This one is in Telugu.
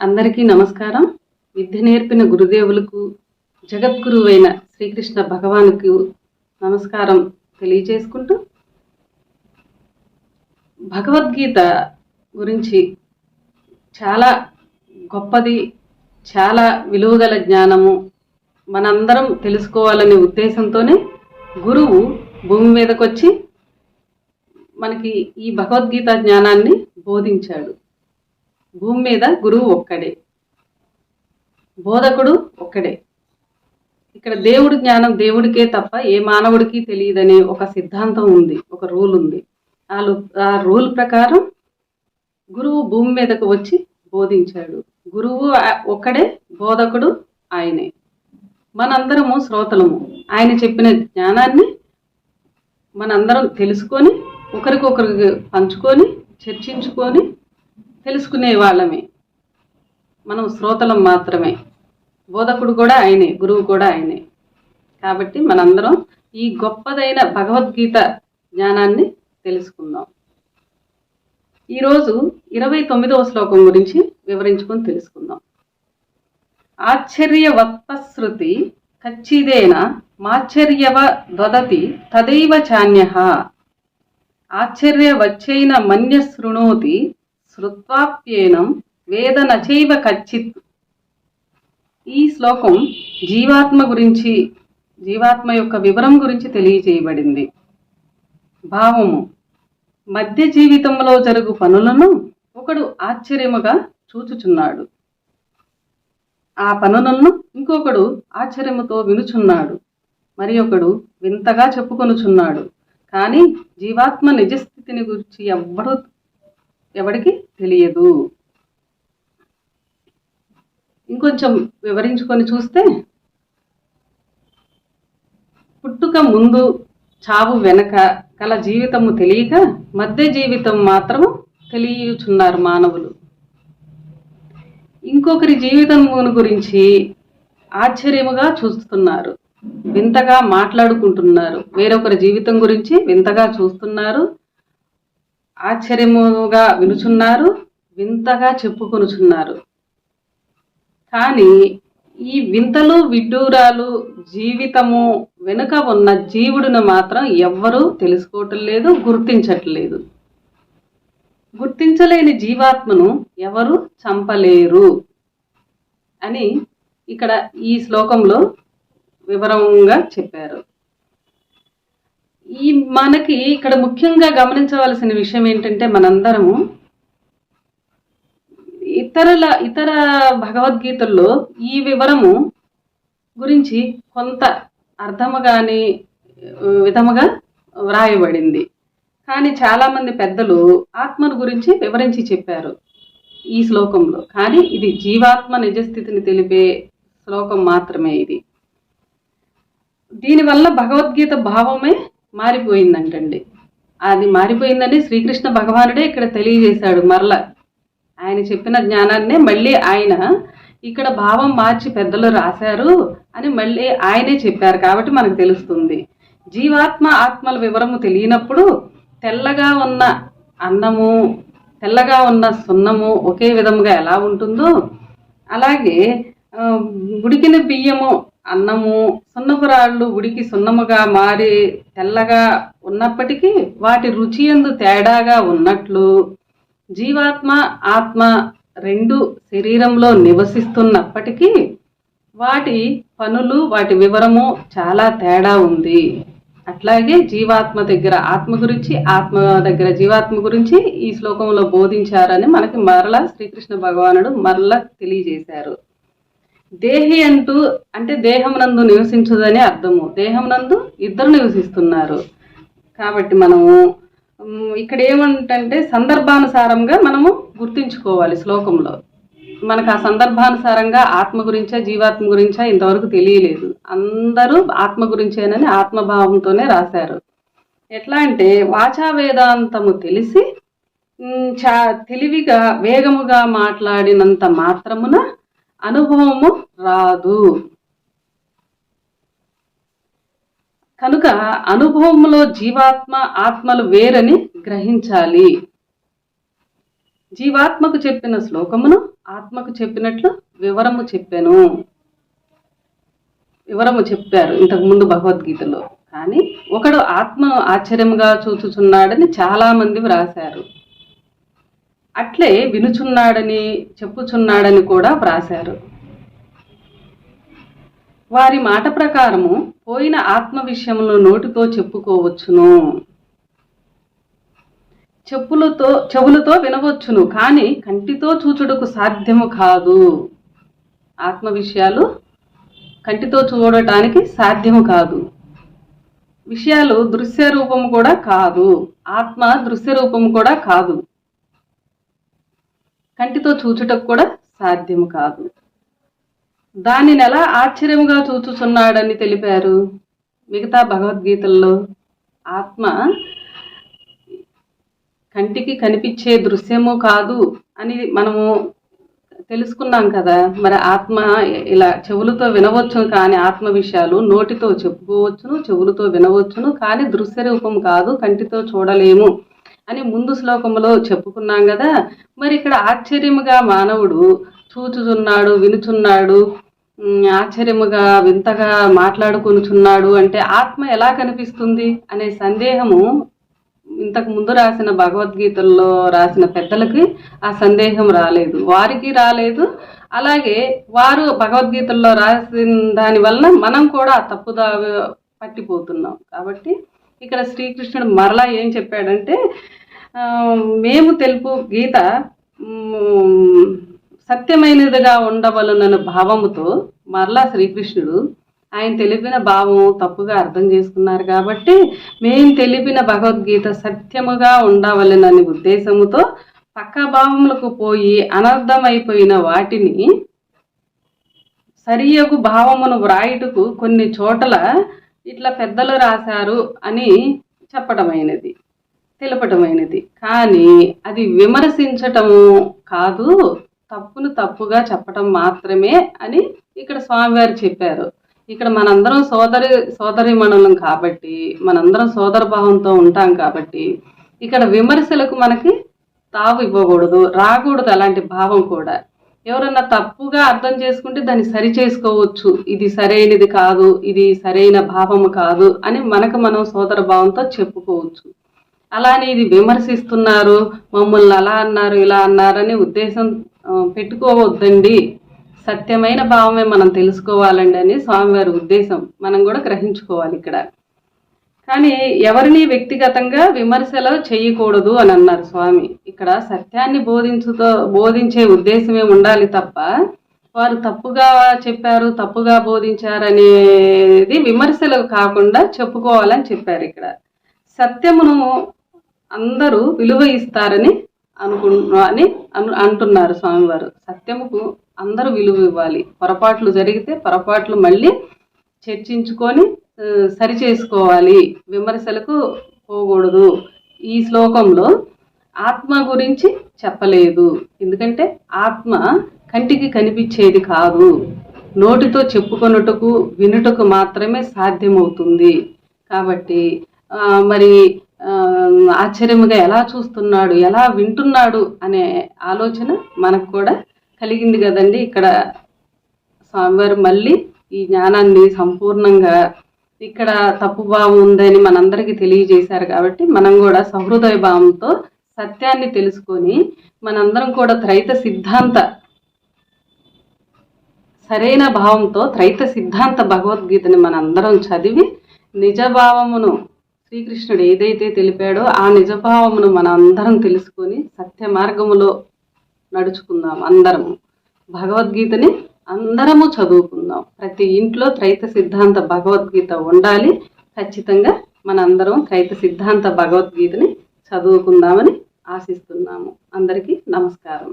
అందరికీ నమస్కారం. విద్య నేర్పిన గురుదేవులకు జగద్గురువైన శ్రీకృష్ణ భగవానుకు నమస్కారం తెలియజేసుకుంటూ భగవద్గీత గురించి చాలా గొప్పది చాలా విలువగల జ్ఞానము మనందరం తెలుసుకోవాలనే ఉద్దేశంతోనే గురువు భూమి మీదకొచ్చి మనకి ఈ భగవద్గీత జ్ఞానాన్ని బోధించాడు. భూమి మీద గురువు ఒక్కడే. బోధకుడు ఒక్కడే. ఇక్కడ దేవుడి జ్ఞానం దేవుడికే తప్ప ఏ మానవుడికి తెలియదనే ఒక సిద్ధాంతం ఉంది ఒక రూల్ ఉంది. ఆ ఆ రూల్ ప్రకారం గురువు భూమి మీదకు వచ్చి బోధించాడు. గురువు ఒక్కడే బోధకుడు ఆయనే. మనందరము శ్రోతలము. ఆయన చెప్పిన జ్ఞానాన్ని మనందరం తెలుసుకొని ఒకరికొకరికి పంచుకొని చర్చించుకొని తెలుసుకునే వాళ్ళమే. మనం శ్రోతలం మాత్రమే. బోధకుడు కూడా ఆయనే గురువు కూడా ఆయనే. కాబట్టి మనందరం ఈ గొప్పదైన భగవద్గీత జ్ఞానాన్ని తెలుసుకుందాం. ఈరోజు ఇరవై తొమ్మిదవ శ్లోకం గురించి వివరించుకొని తెలుసుకుందాం. ఆశ్చర్యవత్పశ్రుతి కచ్చిదేన మాశ్చర్యవ దదతి తదైవ చాన్య. ఆశ్చర్యవచ్చైన మన్యశృణోతి శృణోతి శ్రుత్వాప్యేనం వేద నచైవ కచ్చిత్. ఈ శ్లోకం జీవాత్మ గురించి జీవాత్మ యొక్క వివరం గురించి తెలియజేయబడింది భావము మధ్య జీవితంలో జరుగు పనులను ఒకడు ఆశ్చర్యముగా చూచుచున్నాడు. ఆ పనులను ఇంకొకడు ఆశ్చర్యముతో వినుచున్నాడు. మరి ఒకడు వింతగా చెప్పుకొనుచున్నాడు. కానీ జీవాత్మ నిజస్థితిని గురించి ఎవ్వరూ ఎవడికి తెలియదు. ఇంకొంచెం వివరించుకొని చూస్తే పుట్టుక ముందు చావు వెనక కల జీవితము తెలియక మధ్య జీవితం మాత్రము తెలియచున్నారు మానవులు. ఇంకొకరి జీవితం గురించి ఆశ్చర్యముగా చూస్తున్నారు. వింతగా మాట్లాడుకుంటున్నారు. వేరొకరి జీవితం గురించి వింతగా చూస్తున్నారు. ఆశ్చర్యముగా వినుచున్నారు వింతగా చెప్పుకొనుచున్నారు. కానీ ఈ వింతలు విడ్డూరాలు జీవితము వెనుక ఉన్న జీవుడిని మాత్రం ఎవ్వరూ తెలుసుకోవటం లేదు గుర్తించట్లేదు. గుర్తించలేని జీవాత్మను ఎవరు చంపలేరు అని ఇక్కడ ఈ శ్లోకంలో వివరంగా చెప్పారు. ఈ మనకి ఇక్కడ ముఖ్యంగా గమనించవలసిన విషయం ఏంటంటే మనందరము ఇతరుల ఇతర భగవద్గీతల్లో ఈ వివరము గురించి కొంత అర్థము కాని విధముగా వ్రాయబడింది. కానీ చాలామంది పెద్దలు ఆత్మను గురించి వివరించి చెప్పారు ఈ శ్లోకంలో. కానీ ఇది జీవాత్మ నిజస్థితిని తెలిపే శ్లోకం మాత్రమే ఇది. దీనివల్ల భగవద్గీత భావమే మారిపోయిందంటండి. అది మారిపోయిందని శ్రీకృష్ణ భగవానుడే ఇక్కడ తెలియజేశాడు మరల. ఆయన చెప్పిన జ్ఞానాన్నే మళ్ళీ ఆయన ఇక్కడ భావం మార్చి పెద్దలు రాశారు అని మళ్ళీ ఆయనే చెప్పారు కాబట్టి మనకు తెలుస్తుంది. జీవాత్మ ఆత్మల వివరము తెలియనప్పుడు తెల్లగా ఉన్న అన్నము తెల్లగా ఉన్న సున్నము ఒకే విధముగా ఎలా ఉంటుందో అలాగే ఉడికిన బియ్యము అన్నము సున్నపు రాళ్ళు ఉడికి సున్నముగా మారి తెల్లగా ఉన్నప్పటికీ వాటి రుచి ఎందు తేడాగా ఉన్నట్లు జీవాత్మ ఆత్మ రెండు శరీరంలో నివసిస్తున్నప్పటికీ వాటి పనులు వాటి వివరము చాలా తేడా ఉంది. అట్లాగే జీవాత్మ దగ్గర ఆత్మ గురించి ఆత్మ దగ్గర జీవాత్మ గురించి ఈ శ్లోకంలో బోధించారని మనకి మరలా శ్రీకృష్ణ భగవానుడు మరలా తెలియజేశారు. దేహి అంటూ అంటే దేహమునందు నివసించదని అర్థము. దేహమునందు ఇద్దరు నివసిస్తున్నారు. కాబట్టి మనము ఇక్కడ ఏమంటే సందర్భానుసారంగా మనము గుర్తించుకోవాలి శ్లోకంలో. మనకు ఆ సందర్భానుసారంగా ఆత్మ గురించా జీవాత్మ గురించా ఇంతవరకు తెలియలేదు. అందరూ ఆత్మ గురించేనని ఆత్మభావంతోనే రాశారు. ఎట్లా అంటే వాచా వేదాంతము తెలిసి చా తెలివిగా వేగముగా మాట్లాడినంత మాత్రమున అనుభవము రాదు. కనుక అనుభవంలో జీవాత్మ ఆత్మలు వేరని గ్రహించాలి. జీవాత్మకు చెప్పిన శ్లోకమును ఆత్మకు చెప్పినట్లు వివరము చెప్పాను. వివరము చెప్పారు ఇంతకు ముందు భగవద్గీతలో. కానీ ఒకడు ఆత్మ ఆశ్చర్యంగా చూచుచున్నాడని చాలామంది వ్రాశారు. అట్లే వినుచున్నాడని చెప్పుచున్నాడని కూడా వ్రాశారు. వారి మాట ప్రకారము పోయిన ఆత్మ విషయంలో నోటితో చెప్పుకోవచ్చును. చెప్పులతో చెవులతో వినవచ్చును కానీ కంటితో చూచుటకు సాధ్యము కాదు. ఆత్మ విషయాలు కంటితో చూడటానికి సాధ్యము కాదు. విషయాలు దృశ్య రూపము కూడా కాదు. ఆత్మ దృశ్య రూపము కూడా కాదు. కంటితో చూచుటకు కూడా సాధ్యము కాదు. దానిని ఎలా ఆశ్చర్యముగా చూచుచున్నాడని తెలిపారు? మిగతా భగవద్గీతల్లో ఆత్మ కంటికి కనిపించే దృశ్యము కాదు అని మనము తెలుసుకున్నాం కదా. మరి ఆత్మ ఇలా చెవులతో వినవచ్చును కానీ ఆత్మ విషయాలు నోటితో చెప్పుకోవచ్చును చెవులతో వినవచ్చును కానీ దృశ్య రూపం కాదు కంటితో చూడలేము. అని ముందు శ్లోకంలో చెప్పుకున్నాం కదా. మరి ఇక్కడ ఆశ్చర్యముగా మానవుడు చూచుచున్నాడు వినుచున్నాడు ఆశ్చర్యముగా వింతగా మాట్లాడుకొనుచున్నాడు అంటే ఆత్మ ఎలా కనిపిస్తుంది అనే సందేహము ఇంతకు ముందు రాసిన భగవద్గీతల్లో రాసిన పెద్దలకి ఆ సందేహం రాలేదు. వారికి రాలేదు. అలాగే వారు భగవద్గీతల్లో రాసిన దాని వలన మనం కూడా ఆ తప్పుదా పట్టిపోతున్నాం. కాబట్టి ఇక్కడ శ్రీకృష్ణుడు మరలా ఏం చెప్పాడంటే మేము తెలుపు గీత సత్యమైనదిగా ఉండవలనన్న భావముతో మరలా శ్రీకృష్ణుడు ఆయన తెలిపిన భావం తప్పుగా అర్థం చేసుకున్నారు కాబట్టి మేము తెలిపిన భగవద్గీత సత్యముగా ఉండవలనని ఉద్దేశముతో పక్క భావములకు పోయి అనర్థమైపోయిన వాటిని సరియగు భావమును వ్రాయుటకు కొన్ని చోట్ల ఇట్లా పెద్దలు రాశారు అని చెప్పడమైనది. తెలపటమైనది. కానీ అది విమర్శించటము కాదు తప్పును తప్పుగా చెప్పటం మాత్రమే అని ఇక్కడ స్వామివారు చెప్పారు. ఇక్కడ మనందరం సోదరి సోదరి మనులం కాబట్టి మనందరం సోదర భావంతో ఉంటాం కాబట్టి ఇక్కడ విమర్శలకు మనకి తావు ఇవ్వకూడదు రాకూడదు అలాంటి భావం కూడా. ఎవరన్నా తప్పుగా అర్థం చేసుకుంటే దాన్ని సరి చేసుకోవచ్చు. ఇది సరైనది కాదు ఇది సరైన భావము కాదు అని మనకు మనం సోదర భావంతో చెప్పుకోవచ్చు. అలానే ఇది విమర్శిస్తున్నారు మమ్మల్ని అలా అన్నారు ఇలా అన్నారని ఉద్దేశం పెట్టుకోవద్దండి. సత్యమైన భావమే మనం తెలుసుకోవాలండి అని స్వామివారి ఉద్దేశం. మనం కూడా గ్రహించుకోవాలి ఇక్కడ. కానీ ఎవరిని వ్యక్తిగతంగా విమర్శలు చేయకూడదు అని అన్నారు స్వామి. ఇక్కడ సత్యాన్ని బోధించుతో బోధించే ఉద్దేశమే ఉండాలి తప్ప వారు తప్పుగా చెప్పారు తప్పుగా బోధించారనేది విమర్శలు కాకుండా చెప్పుకోవాలని చెప్పారు ఇక్కడ. సత్యమును అందరూ విలువ ఇస్తారని అనుకు అని అను అంటున్నారు స్వామివారు. సత్యముకు అందరూ విలువ ఇవ్వాలి. పొరపాట్లు జరిగితే పొరపాట్లు మళ్ళీ చర్చించుకొని సరి చేసుకోవాలి విమర్శలకు పోకూడదు. ఈ శ్లోకంలో ఆత్మ గురించి చెప్పలేదు. ఎందుకంటే ఆత్మ కంటికి కనిపించేది కాదు. నోటితో చెప్పుకొనుటకు వినుటకు మాత్రమే సాధ్యమవుతుంది. కాబట్టి మరి ఆశ్చర్యముగా ఎలా చూస్తున్నాడు ఎలా వింటున్నాడు అనే ఆలోచన మనకు కూడా కలిగింది కదండి. ఇక్కడ స్వామివారు మళ్ళీ ఈ జ్ఞానాన్ని సంపూర్ణంగా ఇక్కడ తప్పు భావం ఉందని మనందరికీ తెలియజేశారు కాబట్టి మనం కూడా సహృదయ భావంతో సత్యాన్ని తెలుసుకొని మనందరం కూడా త్రైత సిద్ధాంత సరైన భావంతో త్రైత సిద్ధాంత భగవద్గీతని మనందరం చదివి నిజభావమును శ్రీకృష్ణుడు ఏదైతే తెలిపాడో ఆ నిజభావమును మన అందరం తెలుసుకొని సత్య మార్గములో నడుచుకుందాం అందరము భగవద్గీతని అందరము చదువుకుందాం. ప్రతి ఇంట్లో త్రైత సిద్ధాంత భగవద్గీత ఉండాలి. ఖచ్చితంగా మనందరం త్రైత సిద్ధాంత భగవద్గీతని చదువుకుందామని ఆశిస్తున్నాము. అందరికీ నమస్కారం.